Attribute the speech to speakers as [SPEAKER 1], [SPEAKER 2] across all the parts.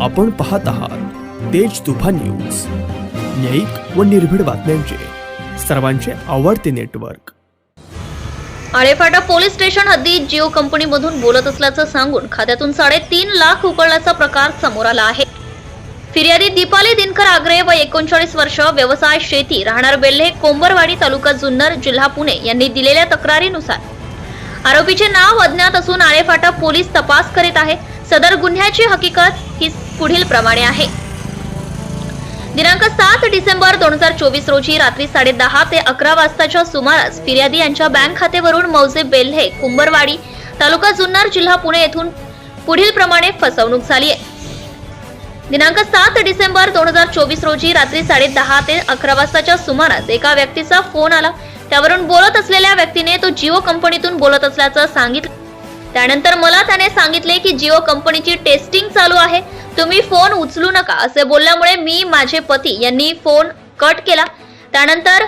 [SPEAKER 1] आपण पाहत आहात तेज तुफान न्यूज. न्यायिक व निर्भीड बातम्यांचे. सर्वांचे आवडते नेटवर्क.
[SPEAKER 2] आळेफाटा पोलीस स्टेशन हद्दीत जिओ कंपनीमधून बोलत असल्याचं सांगून खात्यातून साडेतीन लाख उकळल्याचा प्रकार समोर आला आहे. फिर्यादी दीपाली दिनकर आग्रे व एकोणचाळीस वर्ष व्यवसाय शेती राहणार बेल्हे कोंबरवाडी तालुका जुन्नर जिल्हा पुणे यांनी दिलेल्या तक्रारीनुसार. आरोपीचे नाव अज्ञात असून आळेफाटा पोलीस तपास करीत आहे. सदर गुन्ह्याची हकीकत ही पुढील प्रमाणे आहे. दिनांक सात डिसेंबर दोन हजार चोवीस रोजी रात्री साडेदहा ते अकरा वाजताच्या सुमारास फिर्यादी यांच्या बँक खातेवरून मौजे बेल्हे कुंभरवाडी तालुका जुन्नर जिल्हा पुणे येथून पुढील प्रमाणे फसवणूक झाली आहे. दिनांक सात डिसेंबर दोन हजार चोवीस रोजी रात्री साडेदहा ते अकरा वाजताच्या सुमारास एका व्यक्तीचा फोन आला. त्यावरून बोलत असलेल्या व्यक्तीने तो जिओ कंपनीतून बोलत असल्याचं सांगितलं. त्यानंतर मला त्याने सांगितले की जिओ कंपनीची टेस्टिंग चालू आहे. तुम्ही फोन उचलू नका असे बोलल्यामुळे मी माझे पती यांनी फोन कट केला. त्यानंतर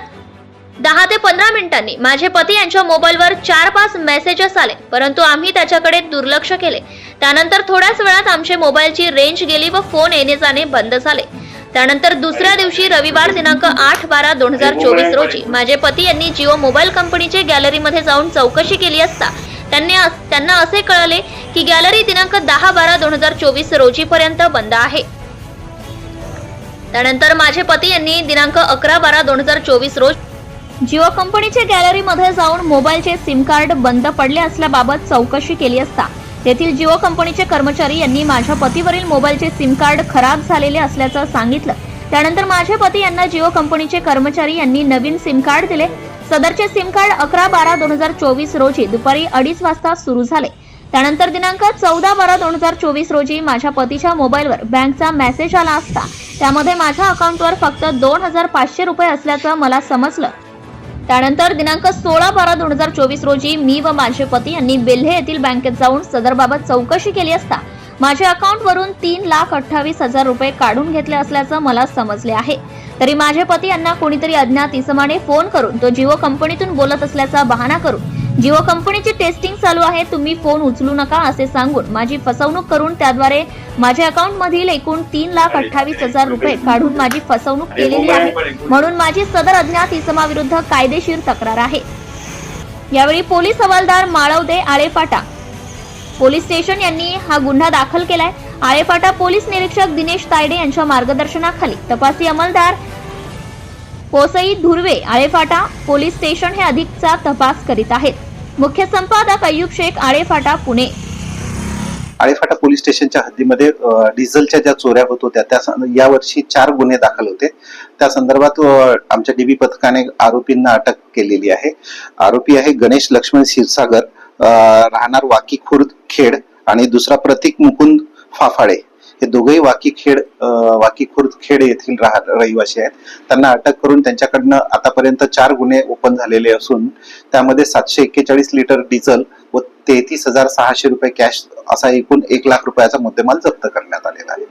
[SPEAKER 2] दहा ते पंधरा मिनिटांनी माझे पती यांच्या मोबाईलवर चार पाच मेसेजेस आले परंतु आम्ही त्याच्याकडे दुर्लक्ष केले. त्यानंतर थोड्याच वेळात आमचे मोबाईलची रेंज गेली व फोन येणे जाणे बंद झाले. त्यानंतर दुसऱ्या दिवशी रविवार दिनांक आठ बारा दोन हजार चोवीस रोजी माझे पती यांनी जिओ मोबाईल कंपनीचे गॅलरीमध्ये जाऊन चौकशी केली असता. त्यांनी त्यांना असे कळले की गॅलरी दिनांक दहा बारा दोन हजार चोवीस रोजी पर्यंत बंद आहे. त्यानंतर माझे पती यांनी दिनांक अकरा बारा दोन हजार चोवीस रोज जिओ कंपनीच्या गॅलरीमध्ये जाऊन मोबाईलचे सिम कार्ड बंद पडले असल्याबाबत चौकशी केली असता तेथील जिओ कंपनीचे कर्मचारी यांनी माझ्या पतीवरील मोबाईलचे सिम कार्ड खराब झालेले असल्याचं सांगितलं. त्यानंतर माझे पती यांना जिओ कंपनीचे कर्मचारी यांनी नवीन सिम कार्ड दिले. सदरचे सिम कार्ड अकरा बारा दोन हजार चोवीस रोजी दुपारी अडीच वाजता सुरू झाले. त्यानंतर दिनांक चौदा बारा दोन हजार चोवीस रोजी माझ्या पतीच्या मोबाईलवर बँकचा मेसेज आला असता. त्यामध्ये माझ्या अकाउंटवर फक्त दोन हजार पाचशे रुपये असल्याचं मला समजलं. त्यानंतर दिनांक सोळा बारा दोन हजार चोवीस रोजी मी व माझे पती यांनी बेल्हे येथील बँकेत जाऊन सदरबाबत चौकशी केली असता. माझ्या अकाउंटवरून तीन लाख अठ्ठावीस हजार रुपये काढून घेतले असल्याचं मला समजले आहे. तरी माझे पती यांना कोणीतरी अज्ञात इसमाने फोन करून तो जिओ कंपनीतून बोलत असल्याचा बहाणा करून जिओ कंपनीची टेस्टिंग चालू आहे तुम्ही फोन उचलू नका असे सांगून माझी फसवणूक करून त्याद्वारे माझ्या अकाउंट मधील एकूण तीन लाख अठ्ठावीस हजार रुपये काढून माझी फसवणूक केलेली आहे. म्हणून माझी सदर अज्ञात इसमाविरुद्ध कायदेशीर तक्रार आहे. यावेळी पोलीस हवालदार माळवदे आळेपाटा पोलीस स्टेशन यांनी हा गुन्हा दाखल केलाय. आळेपाटा पोलीस निरीक्षक दिनेश तायडे यांच्या मार्गदर्शनाखाली. तपासी अंमलदार पोसई धुर्वे आळेफाटा पोलीस स्टेशन हे अधिकचा तपास करीत आहेत. मुख्य संपादक अय्यूब शेख आळेफाटा पुणे.
[SPEAKER 3] आळेफाटा पोलीस स्टेशनच्या हद्दीमध्ये डिझेलच्या ज्या चोऱ्या होत होत्या त्या यावर्षी चार गुन्हे दाखल होते. त्या संदर्भात आमच्या डीबी पथकाने आरोपींना अटक केलेली आहे. आरोपी आहे गणेश लक्ष्मण क्षीरसागर राहणार वाकी खुर्द खेड आणि दुसरा प्रतीक मुकुंद फाफाडे. हे दोघेही वाकी खेड वाकी खुर्द खेड येथील राह रहिवासी आहेत. त्यांना अटक करून त्यांच्याकडनं आतापर्यंत चार गुन्हे ओपन झालेले असून त्यामध्ये सातशे एक्केचाळीस लिटर डिझेल व तेहतीस हजार सहाशे रुपये कॅश असा एकूण एक लाख रुपयाचा मुद्देमाल जप्त करण्यात आलेला आहे.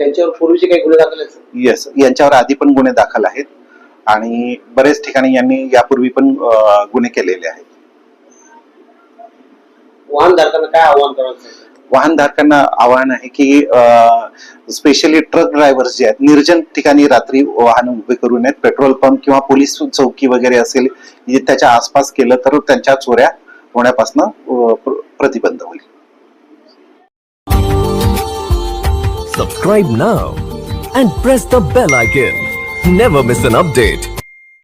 [SPEAKER 4] त्यांच्यावर पूर्वीचे काही गुन्हे दाखल आहेत
[SPEAKER 3] येस यांच्यावर आधी पण गुन्हे दाखल आहेत आणि बरेच ठिकाणी यांनी यापूर्वी पण गुन्हे केलेले आहेत.
[SPEAKER 4] वाहन धारकांना काय आव्हान करायचं
[SPEAKER 3] वाहनधारकांना आवाहन आहे की स्पेशली ट्रक ड्रायव्हर्स जे आहेत निर्जन ठिकाणी रात्री वाहन उभे करू नयेत. पेट्रोल पंप किंवा पोलीस चौकी वगैरे असेल त्याच्या आसपास केलं तर त्यांच्या चोऱ्या होण्यापासून प्रतिबंध होईल.
[SPEAKER 5] Subscribe now and press the bell icon never miss an update